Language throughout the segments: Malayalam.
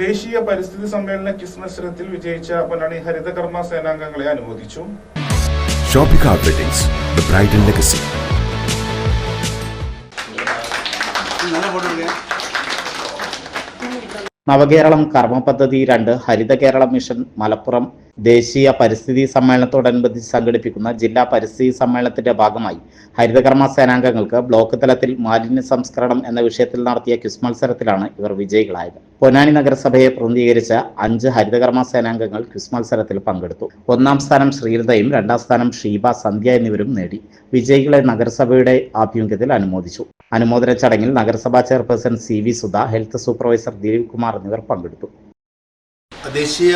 ദേശീയ പരിസ്ഥിതി സമ്മേളന കിസ് മത്സരത്തിൽ വിജയിച്ച പൊന്നാണി ഹരിതകർമ്മ സേനാംഗങ്ങളെ അനുമോദിച്ചു. ലെഗസി നവകേരളം കർമ്മ പദ്ധതി രണ്ട് ഹരിത കേരള മിഷൻ മലപ്പുറം ദേശീയ പരിസ്ഥിതി സമ്മേളനത്തോടനുബന്ധിച്ച് സംഘടിപ്പിക്കുന്ന ജില്ലാ പരിസ്ഥിതി സമ്മേളനത്തിന്റെ ഭാഗമായി ഹരിതകർമ്മ സേനാംഗങ്ങൾക്ക് ബ്ലോക്ക് തലത്തിൽ മാലിന്യ സംസ്കരണം എന്ന വിഷയത്തിൽ നടത്തിയ ക്വിസ് മത്സരത്തിലാണ് ഇവർ വിജയികളായത്. പൊന്നാനി നഗരസഭയെ പ്രതിനിധീകരിച്ച അഞ്ച് ഹരിതകർമ്മ സേനാംഗങ്ങൾ ക്വിസ് മത്സരത്തിൽ പങ്കെടുത്തു. ഒന്നാം സ്ഥാനം ശ്രീലതയും രണ്ടാം സ്ഥാനം ഷീബ സന്ധ്യ എന്നിവരും നേടി. വിജയികളെ നഗരസഭയുടെ ആഭിമുഖ്യത്തിൽ അനുമോദിച്ചു. അനുമോദന ചടങ്ങിൽ നഗരസഭാ chairperson C V Sudha health supervisor Dileep Kumar എന്നിവർ പങ്കെടുത്തു. ദേശീയ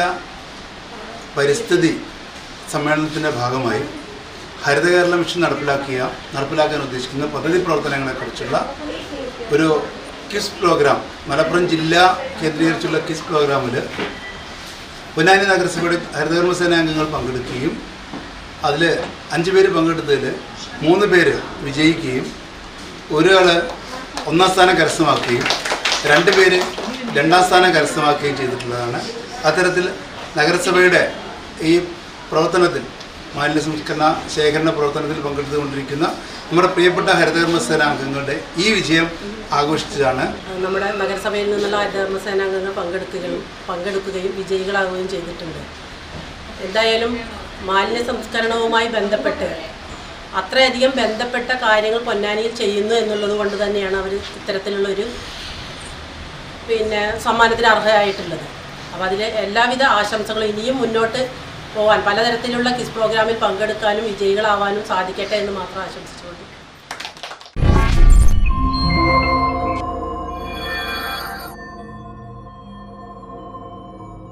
പരിസ്ഥിതി സമ്മേളനത്തിന്റെ ഭാഗമായി ഹരിത കേരള മിഷൻ നടപ്പിലാക്കിയ നടപ്പിലാക്കാൻ ഉദ്ദേശിക്കുന്ന പദ്ധതി പ്രവർത്തനങ്ങളെക്കുറിച്ചുള്ള ഒരു ക്വിസ് പ്രോഗ്രാം മലപ്പുറം ജില്ല കേന്ദ്രീകരിച്ചുള്ള കിസ് പ്രോഗ്രാമിൽ പൊന്നാനി നഗരസഭയുടെ ഹരിതകർമ്മ അംഗങ്ങൾ പങ്കെടുക്കുകയും അതിൽ അഞ്ച് പേര് പങ്കെടുത്തതിൽ മൂന്ന് പേര് വിജയിക്കുകയും ഒരാൾ ഒന്നാം സ്ഥാനം കരസ്ഥമാക്കുകയും രണ്ട് പേര് രണ്ടാം സ്ഥാനം കരസ്ഥമാക്കുകയും ചെയ്തിട്ടുള്ളതാണ്. അത്തരത്തിൽ നഗരസഭയുടെ ഈ പ്രവർത്തനത്തിൽ മാലിന്യ സംസ്കരണ ശേഖരണ പ്രവർത്തനത്തിൽ പങ്കെടുത്തുകൊണ്ടിരിക്കുന്ന നമ്മുടെ പ്രിയപ്പെട്ട ഹരിതകർമ്മ സേനാംഗങ്ങളുടെ ഈ വിജയം ആഘോഷിച്ചതാണ്. നമ്മുടെ നഗരസഭയിൽ നിന്നുള്ള ഹരിതകർമ്മ സേനാംഗങ്ങൾ പങ്കെടുക്കുകയും പങ്കെടുക്കുകയും വിജയികളാവുകയും ചെയ്തിട്ടുണ്ട്. എന്തായാലും മാലിന്യ സംസ്കരണവുമായി ബന്ധപ്പെട്ട് അത്രയധികം ബന്ധപ്പെട്ട കാര്യങ്ങൾ പൊന്നാനിയിൽ ചെയ്യുന്നു എന്നുള്ളത് കൊണ്ട് തന്നെയാണ് അവർ ഇത്തരത്തിലുള്ളൊരു പിന്നെ സമ്മാനത്തിന് അർഹയായിട്ടുള്ളത് അപ്പോൾ അതിൽ എല്ലാവിധ ആശംസകളും ഇനിയും മുന്നോട്ട് പോകാൻ പലതരത്തിലുള്ള കിസ് പ്രോഗ്രാമിൽ പങ്കെടുക്കാനും വിജയികളാവാനും സാധിക്കട്ടെ എന്ന് മാത്രം ആശംസിച്ചുകൊണ്ട്